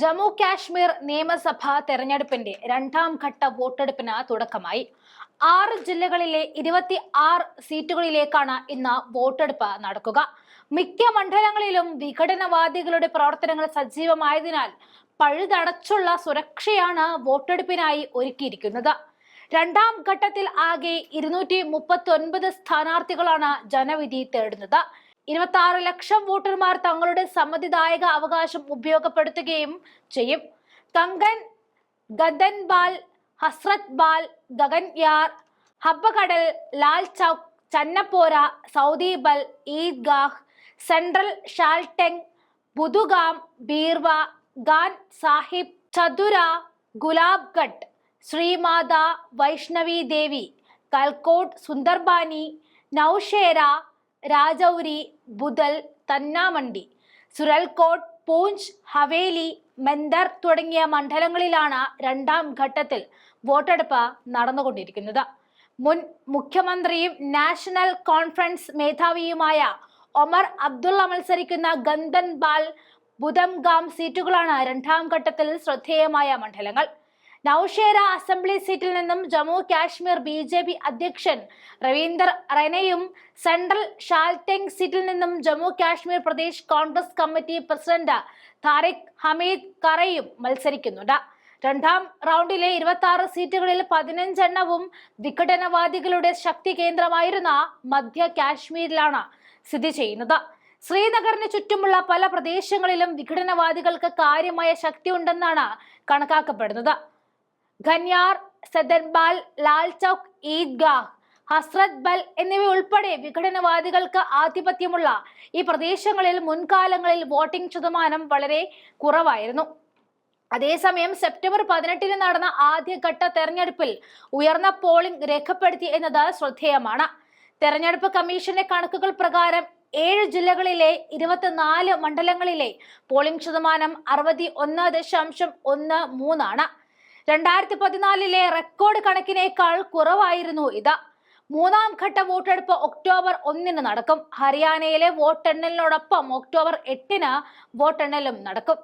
ജമ്മു കാശ്മീർ നിയമസഭാ തെരഞ്ഞെടുപ്പിന്റെ രണ്ടാം ഘട്ട വോട്ടെടുപ്പിന് തുടക്കമായി. ആറ് ജില്ലകളിലെ ഇരുപത്തി ആറ് സീറ്റുകളിലേക്കാണ് ഇന്ന് വോട്ടെടുപ്പ് നടക്കുക. മിക്ക മണ്ഡലങ്ങളിലും വിഘടനവാദികളുടെ പ്രവർത്തനങ്ങൾ സജീവമായതിനാൽ പഴുതടച്ചുള്ള സുരക്ഷയാണ് വോട്ടെടുപ്പിനായി ഒരുക്കിയിരിക്കുന്നത്. രണ്ടാം ഘട്ടത്തിൽ ആകെ ഇരുന്നൂറ്റി മുപ്പത്തി ഒൻപത് സ്ഥാനാർത്ഥികളാണ് ജനവിധി തേടുന്നത്. ഇരുപത്തി ആറ് ലക്ഷം വോട്ടർമാർ തങ്ങളുടെ സമ്മതിദായക അവകാശം ഉപയോഗപ്പെടുത്തുകയും ചെയ്യും. കങ്കൻ ഗദൻബാൽ ഹസ്രത് ബാൽ ഗഗൻയാർ ഹബ്ബകടൽ ലാൽ ചൗക്ക് ചന്നപ്പോര സൗദിബൽ ഈദ്ഗാഹ് സെൻട്രൽ ഷാൽടെങ് ബുദുഗാം ബീർവ ഗാൻ സാഹിബ് ചതുര ഗുലാബ്ഗഡ് ശ്രീമാത വൈഷ്ണവി ദേവി കൽക്കോട്ട് സുന്ദർബാനി നൌഷേര രാജൌരി ബുദൽ തന്നാമണ്ടി സുരൽകോട്ട് പൂഞ്ച് ഹവേലി മെന്ദർ തുടങ്ങിയ മണ്ഡലങ്ങളിലാണ് രണ്ടാം ഘട്ടത്തിൽ വോട്ടെടുപ്പ് നടന്നുകൊണ്ടിരിക്കുന്നത്. മുൻ മുഖ്യമന്ത്രിയും നാഷണൽ കോൺഫറൻസ് മേധാവിയുമായ ഒമർ അബ്ദുള്ള മത്സരിക്കുന്ന ഗന്ദൻബാൽ ബുധംഗാം സീറ്റുകളാണ് രണ്ടാം ഘട്ടത്തിൽ ശ്രദ്ധേയമായ മണ്ഡലങ്ങൾ. നൌഷേര അസംബ്ലി സീറ്റിൽ നിന്നും Jammu Kashmir B J P അധ്യക്ഷൻ രവീന്ദർ റെനയും സെൻട്രൽ ഷാൽടെങ് സീറ്റിൽ നിന്നും ജമ്മു കാശ്മീർ പ്രദേശ് കോൺഗ്രസ് കമ്മിറ്റി പ്രസിഡന്റ് താരിഖ് ഹമീദ് കറയും മത്സരിക്കുന്നുണ്ട്. രണ്ടാം റൗണ്ടിലെ ഇരുപത്തി ആറ് സീറ്റുകളിൽ പതിനഞ്ചെണ്ണവും വിഘടനവാദികളുടെ ശക്തി കേന്ദ്രമായിരുന്ന മധ്യ കാശ്മീരിലാണ് സ്ഥിതി ചെയ്യുന്നത്. ശ്രീനഗറിന് ചുറ്റുമുള്ള പല പ്രദേശങ്ങളിലും വിഘടനവാദികൾക്ക് കാര്യമായ ശക്തി ഉണ്ടെന്നാണ് കണക്കാക്കപ്പെടുന്നത്. ഖന്യാർ സദൻബാൽ ലാൽ ചൗക്ക് ഈദ്ഗാഹ് ഹസ്രത് ബൽ എന്നിവ ഉൾപ്പെടെ വിഘടനവാദികൾക്ക് ആധിപത്യമുള്ള ഈ പ്രദേശങ്ങളിൽ മുൻകാലങ്ങളിൽ വോട്ടിംഗ് ശതമാനം വളരെ കുറവായിരുന്നു. അതേസമയം സെപ്റ്റംബർ പതിനെട്ടിന് നടന്ന ആദ്യഘട്ട തെരഞ്ഞെടുപ്പിൽ ഉയർന്ന പോളിംഗ് രേഖപ്പെടുത്തി എന്നത് ശ്രദ്ധേയമാണ്. തെരഞ്ഞെടുപ്പ് കമ്മീഷന്റെ കണക്കുകൾ പ്രകാരം ഏഴ് ജില്ലകളിലെ ഇരുപത്തിനാല് മണ്ഡലങ്ങളിലെ പോളിംഗ് ശതമാനം അറുപത്തി ഒന്ന് ദശാംശം ഒന്ന് മൂന്നാണ്. രണ്ടായിരത്തി പതിനാലിലെ റെക്കോർഡ് കണക്കിനേക്കാൾ കുറവായിരുന്നു ഇത്. മൂന്നാം ഘട്ട വോട്ടെടുപ്പ് ഒക്ടോബർ ഒന്നിന് നടക്കും. ഹരിയാനയിലെ വോട്ടെണ്ണലിനോടൊപ്പം ഒക്ടോബർ എട്ടിന് വോട്ടെണ്ണലും നടക്കും.